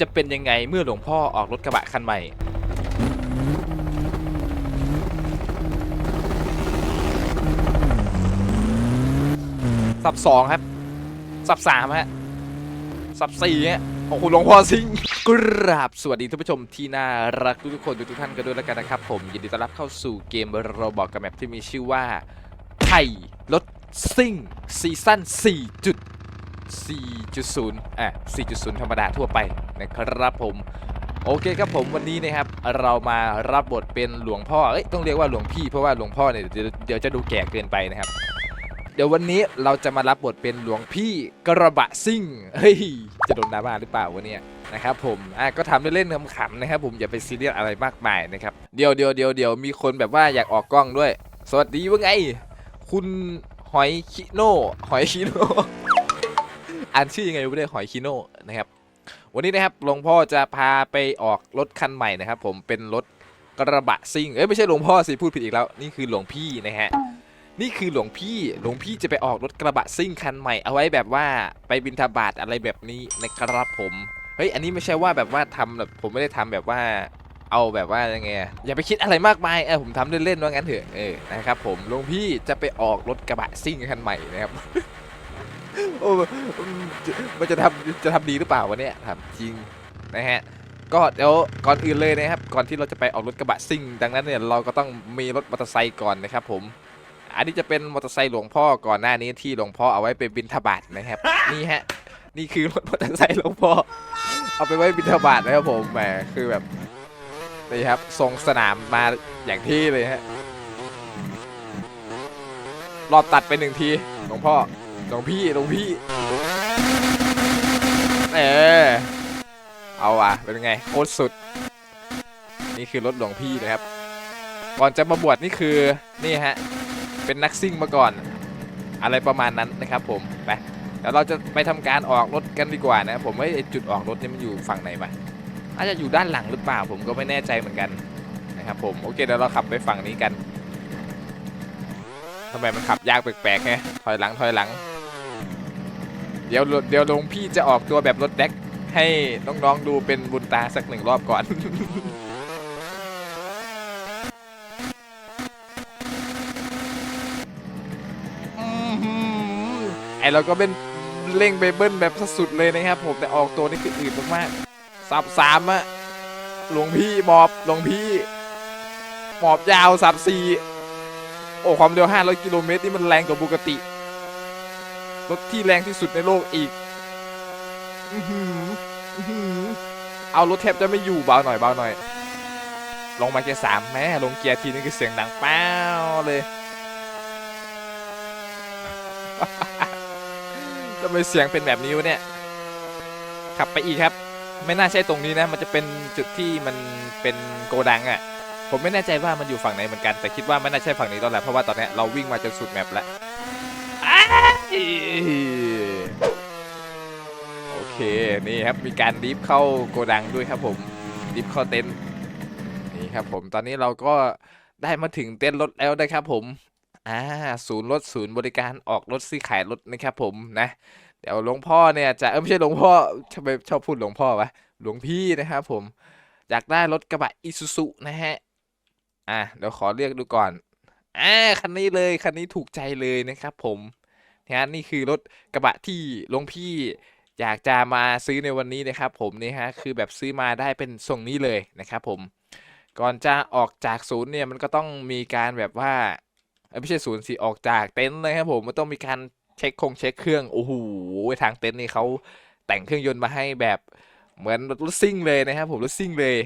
จะเป็นยังไงเมื่อหลวงพ่อออกรถกระบะคันใหม่ สับสองครับ สับสามฮะ สับสี่ฮะโอ้โหหลวงพ่อซิงกราบสวัสดีท่านผู้ชมที่น่ารักทุกๆคนทุกๆท่านกันด้วยแล้วกันนะครับ ผมยินดีต้อนรับเข้าสู่เกมโรบอกกับแมปที่มีชื่อว่าไผ่รถซิ่งซีซั่น 4.0 อะ 4.0 ธรรมดาทั่วไปนะครับผม โอเคครับผมวันนี้นะครับ เรามารับบทเป็นหลวงพ่อ เอ้ย ต้องเรียกว่าหลวงพี่เพราะว่าหลวงพ่อเนี่ยเดี๋ยวจะดูแก่เกินไปนะครับ เดี๋ยววันนี้เราจะมารับบทเป็นหลวงพี่กระบะซิ่ง เฮ้ย จะโดนดราม่าหรือเปล่าวะเนี่ยนะครับผมอะก็ทำเล่นๆขำๆนะครับผมอย่าไปซีเรียสอะไรมากมายนะครับ เดี๋ยวเดี๋ยวเดี๋ยวเดี๋ยวมีคนแบบว่าอยากออกกล้องด้วย สวัสดีว่าไง คุณหอยคิโน่หอยคิโน่ อ่านชื่อยังไงไม่ได้หอยคิโน่นะครับ วันนี้นะครับหลวงพ่อจะพาไปออกรถคันใหม่นะครับ ผมเป็นรถกระบะซิ่งเอ้ยไม่ใช่หลวงพ่อสิพูดผิดอีกแล้วนี่คือหลวงพี่นะฮะนี่คือหลวงพี่ หลวงพี่จะไปออกรถกระบะซิ่งคันใหม่เอาไว้แบบว่าไปบินทบาทอะไรแบบนี้นะครับผม เฮ้ยอันนี้ไม่ใช่ว่าแบบว่าทำแบบผมไม่ได้ทำแบบว่า เอาแบบว่ายังไงอะอย่าไปคิดอะไรมากมายเออผมทำเล่นๆว่างั้นเถอะเออนะครับผมหลวงพี่จะไปออกรถกระบะซิ่งคันใหม่นะครับ โอ้มันจะทำจะทำดีหรือเปล่าวะเนี่ยถามจริงนะฮะก็เดี๋ยวก่อนอื่นเลยนะครับ ก่อนที่เราจะไปออกรถกระบะซิ่ง ดังนั้นเนี่ยเราก็ต้องมีรถมอเตอร์ไซค์ก่อนนะครับผม อันนี้จะเป็นมอเตอร์ไซค์หลวงพ่อก่อนหน้านี้ที่หลวงพ่อเอาไว้ไปบินทบาทนะครับ นี่ฮะนี่คือรถมอเตอร์ไซค์หลวงพ่อเอาไปไว้บินทบาทนะครับผมแหมคือแบบนี่ครับทรงสนามมาอย่างที่เลยฮะรอบตัดไปหนึ่งทีหลวงพ่อ หลวงพี่หลวงพี่เออเอาว่ะเป็นไงโคตรสุด นี่คือรถหลวงพี่นะครับ ก่อนจะมาบวชนี่คือนี่ฮะเป็นนักซิ่งมาก่อน อะไรประมาณนั้นนะครับ ผมไปเดี๋ยวเราจะไปทำการออกรถกันดีกว่านะครับผมว่าไอ้จุดออกรถนี่มันอยู่ฝั่งไหนปะอาจจะอยู่ด้านหลังหรือเปล่า ผมก็ไม่แน่ใจเหมือนกันนะครับผมโอเคเดี๋ยวเราขับไปฝั่งนี้กันทำไมมันขับยากแปลกๆไงถอยหลังถอยหลัง เดี๋ยวเดี๋ยวหลวงพี่จะออกตัวแบบรถแดกให้น้องๆดูเป็นบุญตาสักหนึ่งรอบก่อน ไอเราก็เป็นเร่งไปเบิ้ลแบบสุดๆเลยนะครับผมแต่ออกตัวนี่คืออืดมากๆสับสามอะหลวงพี่หมอบหลวงพี่หมอบยาวสับสี่โอ้ความเร็ว500กิโลเมตรนี่มันแรงกว่าปกติ รถที่แรงที่สุดในโลกอีกอือหืออือหือเอารถแทบจะไม่อยู่เบาหน่อยเบาหน่อย ลงมาเกียร์สามแม่ลงเกียร์ทีนึงคือเสียงดังแป้วเลยทำไมเสียงเป็นแบบนี้วะเนี่ย ขับไปอีกครับ ไม่น่าใช่ตรงนี้นะ มันจะเป็นจุดที่มันเป็นโกดังอะ่ะ ผมไม่แน่ใจว่ามันอยู่ฝั่งไหนเหมือนกัน แต่คิดว่าไม่น่าใช่ฝั่งนี้แล้วแหละเพราะว่าตอนนี้เราวิ่งมาจนสุดแมปแล้ว โอเค นี่ครับ มีการดิฟเข้าโกดังด้วยครับผม ดิฟเข้าเต็นท์นี่ครับผม ตอนนี้เราก็ได้มาถึงเต็นท์รถแล้วนะครับผม อ่า ศูนย์รถศูนย์บริการออกรถซื้อขายรถนะครับผมนะ เดี๋ยวหลวงพ่อเนี่ยจะ เออไม่ใช่หลวงพ่อทำไมชอบพูดหลวงพ่อวะ หลวงพี่นะครับผม อยากได้รถกระบะอิซูซุนะฮะ อะเดี๋ยวขอเรียกดูก่อนอ่าคันนี้เลยคันนี้ถูกใจเลยนะครับผม นะนี่คือรถกระบะที่หลวงพี่อยากจะมาซื้อในวันนี้นะครับ ผมนี่ฮะคือแบบซื้อมาได้เป็นทรงนี้เลยนะครับ ผม ก่อนจะออกจากศูนย์เนี่ยมันก็ต้องมีการแบบว่าไม่ใช่ศูนย์สิออกจากเต็นท์เลยครับผมมันต้องมีการเช็คคงเช็คเครื่องโอ้โหทางเต็นท์นี่เขาแต่งเครื่องยนต์มาให้แบบเหมือนรถซิ่งเลยนะครับ ผมรถซิ่งเลย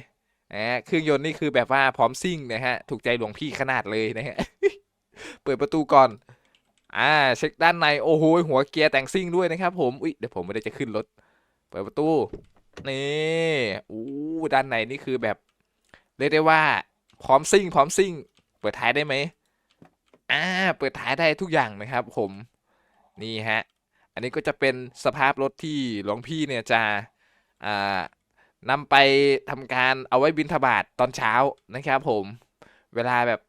นะฮะเครื่องยนต์นี่คือแบบว่าพร้อมซิ่งนะฮะถูกใจหลวงพี่ขนาดเลยนะฮะเปิดประตูก่อน อ่าเช็คด้านในโอ้โหหัวเกียร์แต่งซิ่งด้วยนะครับ ผมอุ้ยเดี๋ยวผมไม่ได้จะขึ้นรถเปิดประตูนี่อู้ด้านในนี่คือแบบเรียกได้ว่า พร้อมซิ่ง พร้อมซิ่ง เปิดท้ายได้ไหมอ่าเปิดท้ายได้ทุกอย่างนะครับผมนี่ฮะอันนี้ก็จะเป็นสภาพรถที่หลวงพี่เนี่ยจะอ่านำไปทำการเอาไว้บิณฑบาตตอนเช้านะครับ ผมเวลาแบบ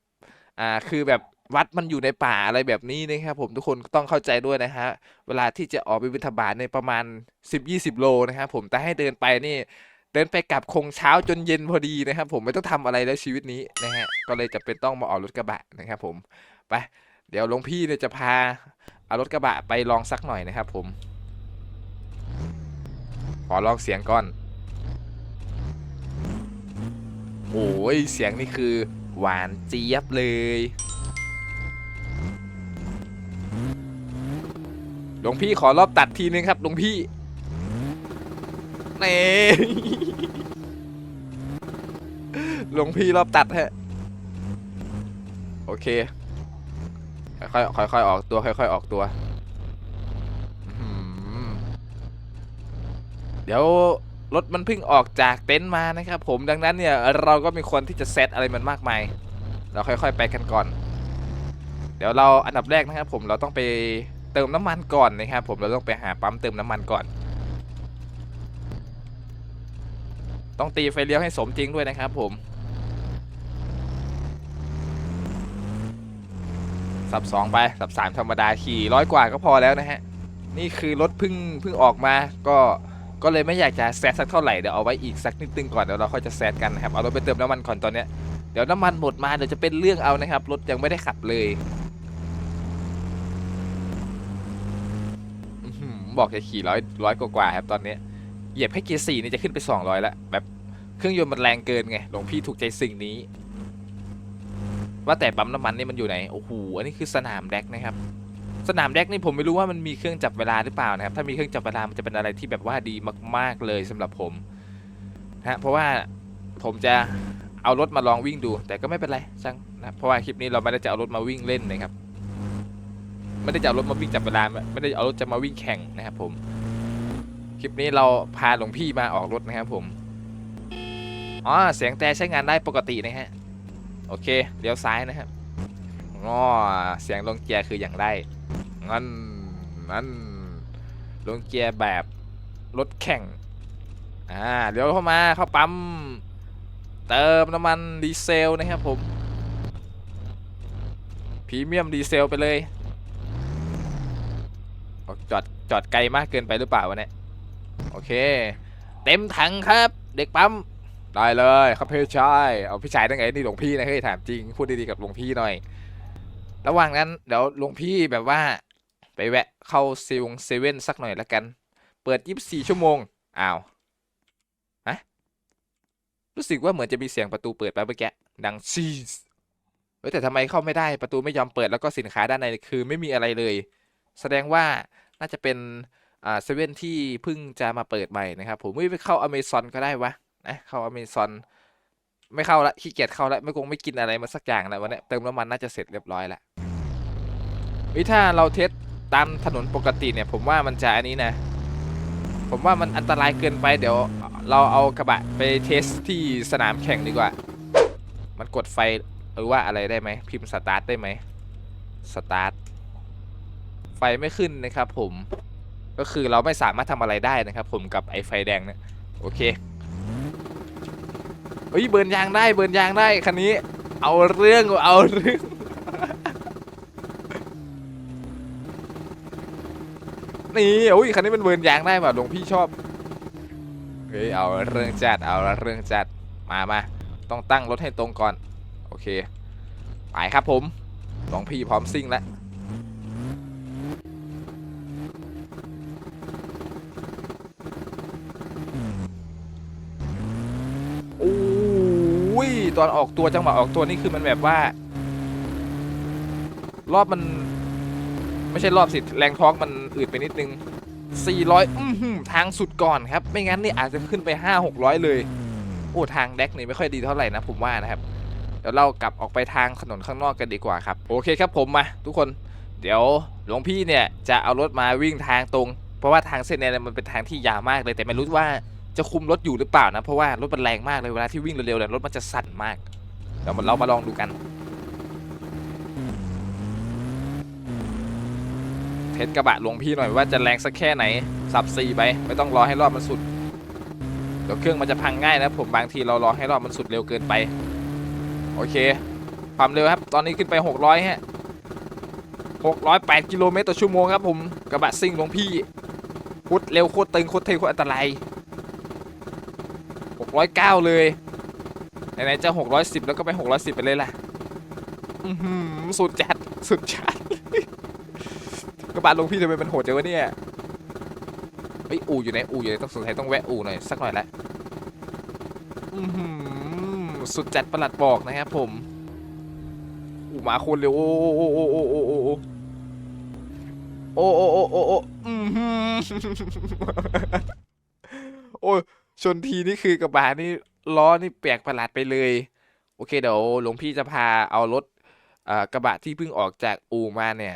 อ่าคือแบบ วัดมันอยู่ในป่าอะไรแบบนี้นะครับผมทุกคนต้องเข้าใจด้วยนะฮะเวลาที่จะออกไปบิณฑบาตในประมาณ 10-20 โลนะครับผมแต่ให้เดินไปนี่เดินไปกลับคงเช้าจนเย็นพอดีนะครับ ผมไม่ต้องทำอะไรแล้วชีวิตนี้นะฮะก็เลยจะเป็นต้องมาออกรถกระบะนะครับผมไปเดี๋ยวหลวงพี่เนี่ยจะพาเอารถกระบะไปลองสักหน่อยนะครับ ผม ขอลองเสียงก่อนโอ้ยเสียงนี่คือ หวานเจี๊ยบเลย หลวงพี่ขอรอบตัดทีนึงครับหลวงพี่เน่หลวงพี่รอบตัดฮะโอเค ค่อยๆค่อยๆออกตัวค่อยๆออกตัวเดี๋ยวรถมันเพิ่งออกจากเต็นท์มานะครับ ผมดังนั้นเนี่ยเราก็มีคนที่จะเซตอะไรมันมากมาย เราค่อยๆไปกันก่อน เดี๋ยวเราอันดับแรกนะครับ ผมเราต้องไป เติมน้ำมันก่อนนะครับผมเราต้องไปหาปั๊มเติมน้ำมันก่อน ต้องตีไฟเลี้ยวให้สมจริงด้วยนะครับผมสับสองไปสับสามธรรมดาขี่ร้อยกว่าก็พอแล้วนะฮะนี่คือรถเพิ่งเพิ่งออกมาก็ก็เลยไม่อยากจะแซดสักเท่าไหร่เดี๋ยวเอาไว้อีกสักนิดนึงก่อนเดี๋ยวเราค่อยจะแซดกันนะครับเอารถไปเติมน้ำมันก่อนตอนเนี้ยเดี๋ยวน้ำมันหมดมาเดี๋ยวจะเป็นเรื่องเอานะครับรถยังไม่ได้ขับเลยอื้อหือ บอกจะขี่ร้อยร้อยกว่าๆครับตอนนี้เหยียบให้เกียร์สี่นี่จะขึ้นไป 200แล้วแบบเครื่องยนต์มันแรงเกินไงหลวงพี่ถูกใจสิ่งนี้ ว่าแต่ปั๊มน้ำมันนี่มันอยู่ไหนโอ้โหอันนี้คือสนามแดกนะครับ สนามแดกนี่ผมไม่รู้ว่ามันมีเครื่องจับเวลาหรือเปล่านะครับ ถ้ามีเครื่องจับเวลามันจะเป็นอะไรที่แบบว่าดีมาก ๆเลยสำหรับผมนะเพราะว่าผมจะเอารถมาลองวิ่งดู แต่ก็ไม่เป็นไรช่างนะเพราะว่าคลิปนี้เราไม่ได้จะเอารถมาวิ่งเล่นนะครับ ไม่ได้จะเอารถมาวิ่งจับเวลาไม่ได้เอารถจะมาวิ่งแข่งนะครับผม คลิปนี้เราพาหลวงพี่มาออกรถนะครับผม อ๋อเสียงแต่ใช้งานได้ปกตินะฮะ โอเคเลี้ยวซ้ายนะครับง้อเสียงลงเกียร์คืออย่างไรงั้นนั่นลงเกียร์แบบรถแข่ง อ่าเดี๋ยวเข้ามาเข้าปั๊มเติมน้ำมันดีเซลนะครับผมพรีเมียมดีเซลไปเลย จอดจอดไกลมากเกินไปหรือเปล่าวะเนี่ยโอเค เต็มถังครับ เด็กปั๊มได้เลยครับพี่ชายเอาพี่ชายตั้งไงนี่หลวงพี่นะเฮ้ยถามจริงพูดดีๆกับหลวงพี่หน่อย ระหว่างนั้นเดี๋ยวหลวงพี่แบบว่า ไปแวะเข้าเซเวงเซเว่นสักหน่อยละกัน เปิด24ชั่วโมงอ้าวฮะรู้สึกว่าเหมือนจะมีเสียงประตูเปิดไปเมื่อกี้ดังชีสเฮ้ยแต่ทำไมเข้าไม่ได้ประตูไม่ยอมเปิดแล้วก็สินค้าด้านในคือไม่มีอะไรเลย แสดงว่า น่าจะเป็นอ่าเซเว่นที่เพิ่งจะมาเปิดใหม่นะครับ ผมไม่ไปเข้าอเมซอนก็ได้วะนะเข้าอเมซอนไม่เข้าละขี้เกียจเข้าละไม่คงไม่กินอะไรมาสักอย่างแล้ววันนี้เติมน้ำมันน่าจะเสร็จเรียบร้อยละวิถ้าเราเทสตามถนนปกติเนี่ย ผมว่ามันจะอันนี้นะ ผมว่ามันอันตรายเกินไปเดี๋ยวเราเอากระบะไปเทสที่สนามแข่งดีกว่า มันกดไฟหรือว่าอะไรได้ไหมพิมพ์สตาร์ทได้ไหมสตาร์ท ไฟไม่ขึ้นนะครับ ผมก็คือเราไม่สามารถทำอะไรได้นะครับ ผมกับไอ้ไฟแดงเนี่ยโอเคเฮ้ยเบิร์นยางได้เบิร์นยางได้คันนี้ เอาเรื่องเอาเรื่องนี่โอ้ยคันนี้มันเบิร์นยางได้ป่ะหลวงพี่ชอบเฮ้ยเอาเรื่องจัดเอาเรื่องจัดมามาต้องตั้งรถให้ตรงก่อน โอเคไปครับผมหลวงพี่พร้อมซิ่งแล้วโอ้ย ตอนออกตัวจังหวะออกตัวนี่คือมันแบบว่า รอบมัน ไม่ใช่รอบสิแรงท้องมันอืดไปนิดนึง 400 อื้อหือทางสุดก่อนครับ ไม่งั้นนี่อาจจะขึ้นไป 5 600 เลย โอ้ทางแดกนี่ไม่ค่อยดีเท่าไหร่นะผมว่านะครับ เดี๋ยวเรากลับออกไปทางถนนข้างนอกกันดีกว่าครับ โอเคครับผมมา ทุกคน เดี๋ยวหลวงพี่เนี่ยจะเอารถมาวิ่งทางตรง เพราะว่าทางเส้นเนี้มันเป็นทางที่ยาวมากเลยแต่ไม่รู้ว่า จะคุมรถอยู่หรือเปล่านะ เพราะว่ารถมันแรงมากเลยเวลาที่วิ่งเร็วๆเนี่ยรถมันจะสั่นมากเดี๋ยวเรามาลองดูกัน เทสกระบะหลวงพี่หน่อยว่าจะแรงสักแค่ไหนสับสี่ไปไม่ต้องรอให้รอบมันสุดเดี๋ยวเครื่องมันจะพังง่ายนะผมบางทีเรารอให้รอบมันสุดเร็วเกินไปโอเคความเร็วครับ ตอนนี้ขึ้นไป 600ฮะ608กิโลเมตรต่อชั่วโมงครับผมกระบะซิ่งหลวงพี่โคตรเร็วโคตรตึงโคตรเท่โคตรอันตราย 609 เลยไหนๆจะ 610 แล้วก็ไป 610 ไปเลยล่ะสุดจัด สุดจัด กระบะลงพี่ทำไมมันโหดจังวะเนี่ยเฮ้ยอู่อยู่ไหนอู่อยู่ไหนต้องสงสัยต้องแวะอู่หน่อยสักหน่อยละอือหือสุดจัดประหลัดบอกนะครับผมอู่มาคนเร็วโอ้โอ้โอ้โอ้โอ้โอ้โอ้โอ้โอ้โอ้โอ้โอ้อือหือโอ้ ชนทีนี่คือกระบะนี่ล้อนี่แปลกประหลาดไปเลย โอเคเดี๋ยวหลวงพี่จะพาเอารถกระบะที่เพิ่งออกจากอู่มาเนี่ย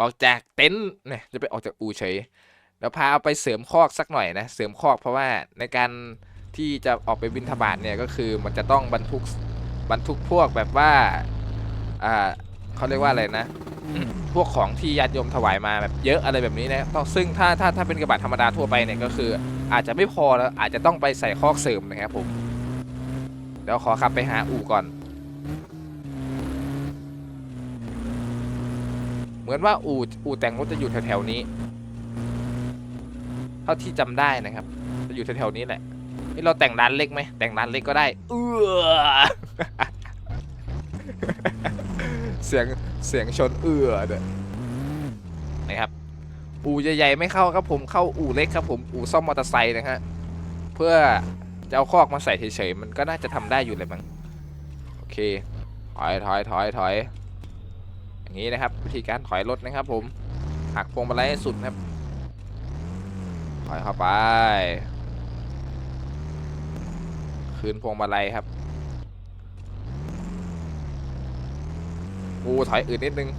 ออกจากเต็นท์เนี่ยจะไปออกจากอู่เฉยเดี๋ยวพาเอาไปเสริมคอกสักหน่อยนะเสริมคอกเพราะว่าในการที่จะออกไปบินทบาทเนี่ยก็คือมันจะต้องบรรทุกบรรทุกพวกแบบว่าอ่าเขาเรียกว่าอะไรนะ พวกของที่ญาติโยมถวายมาแบบเยอะอะไรแบบนี้นะต้องซึ่งถ้าถ้าถ้าเป็นกระบะธรรมดาทั่วไปเนี่ยก็คือ อาจจะไม่พอแล้วอาจจะต้องไปใส่คอกเสริมนะครับผมเดี๋ยวขอขับไปหาอู่ก่อน เหมือนว่าอู่อู่แต่งรถจะอยู่แถวๆนี้ เท่าที่จำได้นะครับ จะอยู่แถวๆนี้แหละนี่เราแต่งร้านเล็กไหมแต่งร้านเล็กก็ได้ เออเสียงเสียงชนเอือเด้อนะครับ อู่ใหญ่ๆไม่เข้าครับผมเข้าอู่เล็กครับผมอู่ซ่อมมอเตอร์ไซค์นะฮะเพื่อจะเอาคอกมาใส่เฉยๆมันก็น่าจะทำได้อยู่เลยมั้งโอเคถอยถอยถอยถอยอย่างนี้นะครับ วิธีการถอยรถนะครับ ผมหักพวงมาลัยให้สุดนะครับ ถอยเข้าไป คืนพวงมาลัยครับอูถอยอื่นนิดนึง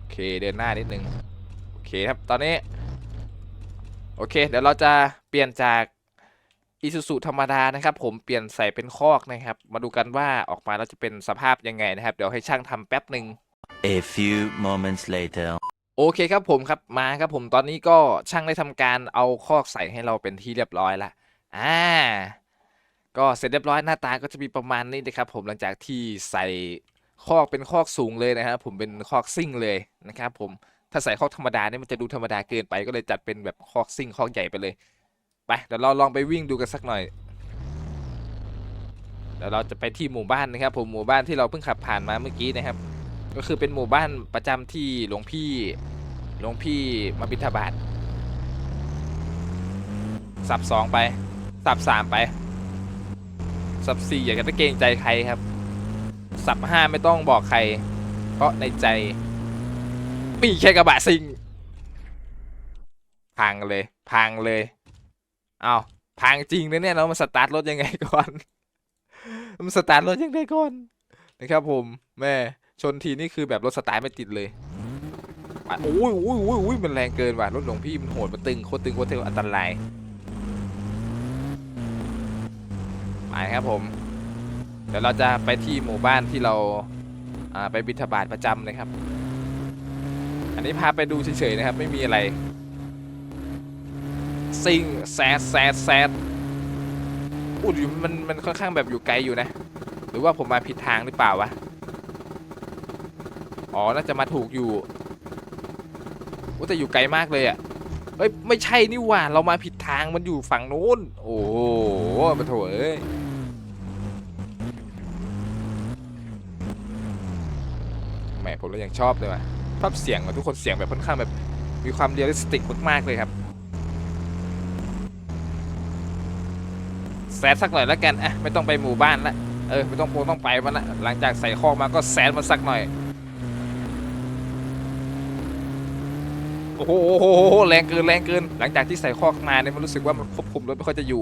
โอ เคเดินหน้านิดนึงโอเคครับตอนนี้ โอเค เดี๋ยวเราจะเปลี่ยนจากอีซูซูธรรมดานะครับ ผมเปลี่ยนใส่เป็นคอกนะครับ มาดูกันว่าออกมาแล้วจะเป็นสภาพยังไงนะครับ เดี๋ยวให้ช่างทำแป๊บหนึ่ง A few moments later. โอเคครับผมครับมาครับผมตอนนี้ก็ช่างได้ทำการเอาคอกใส่ให้เราเป็นที่เรียบร้อยละอ่าก็เสร็จเรียบร้อยหน้าตาก็จะมีประมาณนี้นะครับผมหลังจากที่ใส่ คอกเป็นคอกสูงเลยนะครับผมเป็นคอกซิ่งเลยนะครับผมถ้าใส่คอกธรรมดาเนี่ยมันจะดูธรรมดาเกินไปก็เลยจัดเป็นแบบคอกซิ่งคอกใหญ่ไปเลยไปเดี๋ยวเราลองไปวิ่งดูกันสักหน่อยเดี๋ยวเราจะไปที่หมู่บ้านนะครับ ผมหมู่บ้านที่เราเพิ่งขับผ่านมาเมื่อกี้นะครับ ก็คือเป็นหมู่บ้านประจำที่หลวงพี่หลวงพี่มาบิณฑบาตสับสองไปสับสามไปสับสี่อย่าจะเกงใจใครครับ สับห้าไม่ต้องบอกใคร เพราะในใจ มีแค่กระบะซิง พังเลย พังเลยเอาวพังจริงนะเนี่ยเรามาสตาร์ทรถยังไงก่อนมันสตาร์ทรถยังไงก่อนนะครับผมแม่ชนทีนี่คือแบบรถสตาร์ทไม่ติดเลยโอ้ยโอ้ยโอ้ยโอ้ยมันแรงเกินว่ะรถหลวงพี่มันโหดมันตึงโคตรตึงโคตรเทวอันตรายไปครับผม เดี๋ยวเราจะไปที่หมู่บ้านที่เราไปบิณฑบาตประจำเลยครับ อันนี้พาไปดูเฉยๆนะครับ ไม่มีอะไร ซิงแซดแซดแซดอุ้ยมันมันค่อนข้างแบบอยู่ไกลอยู่นะ หรือว่าผมมาผิดทางหรือเปล่าวะ อ๋อ น่าจะมาถูกอยู่โอ้แต่อยู่ไกลมากเลยอะเฮ้ย ไม่ใช่นี่หว่า เรามาผิดทางมันอยู่ฝั่งโน้น โอ้โหมาโถเอ้ย แหม ผมเรายังชอบเลยว่ะชอบเสียงอะทุกคนเสียงแบบค่อนข้างแบบมีความเรียลลิสติกมากๆเลยครับแซดสักหน่อยแล้วกันอะไม่ต้องไปหมู่บ้านละเออไม่ต้องโปต้องไปมันละหลังจากใส่คอกมาก็แซดมันสักหน่อยโอ้โหแรงเกินแรงเกิน หลังจากที่ใส่คอมาเนี่ยมันรู้สึกว่ามันควบคุมรถไม่ค่อยจะอยู่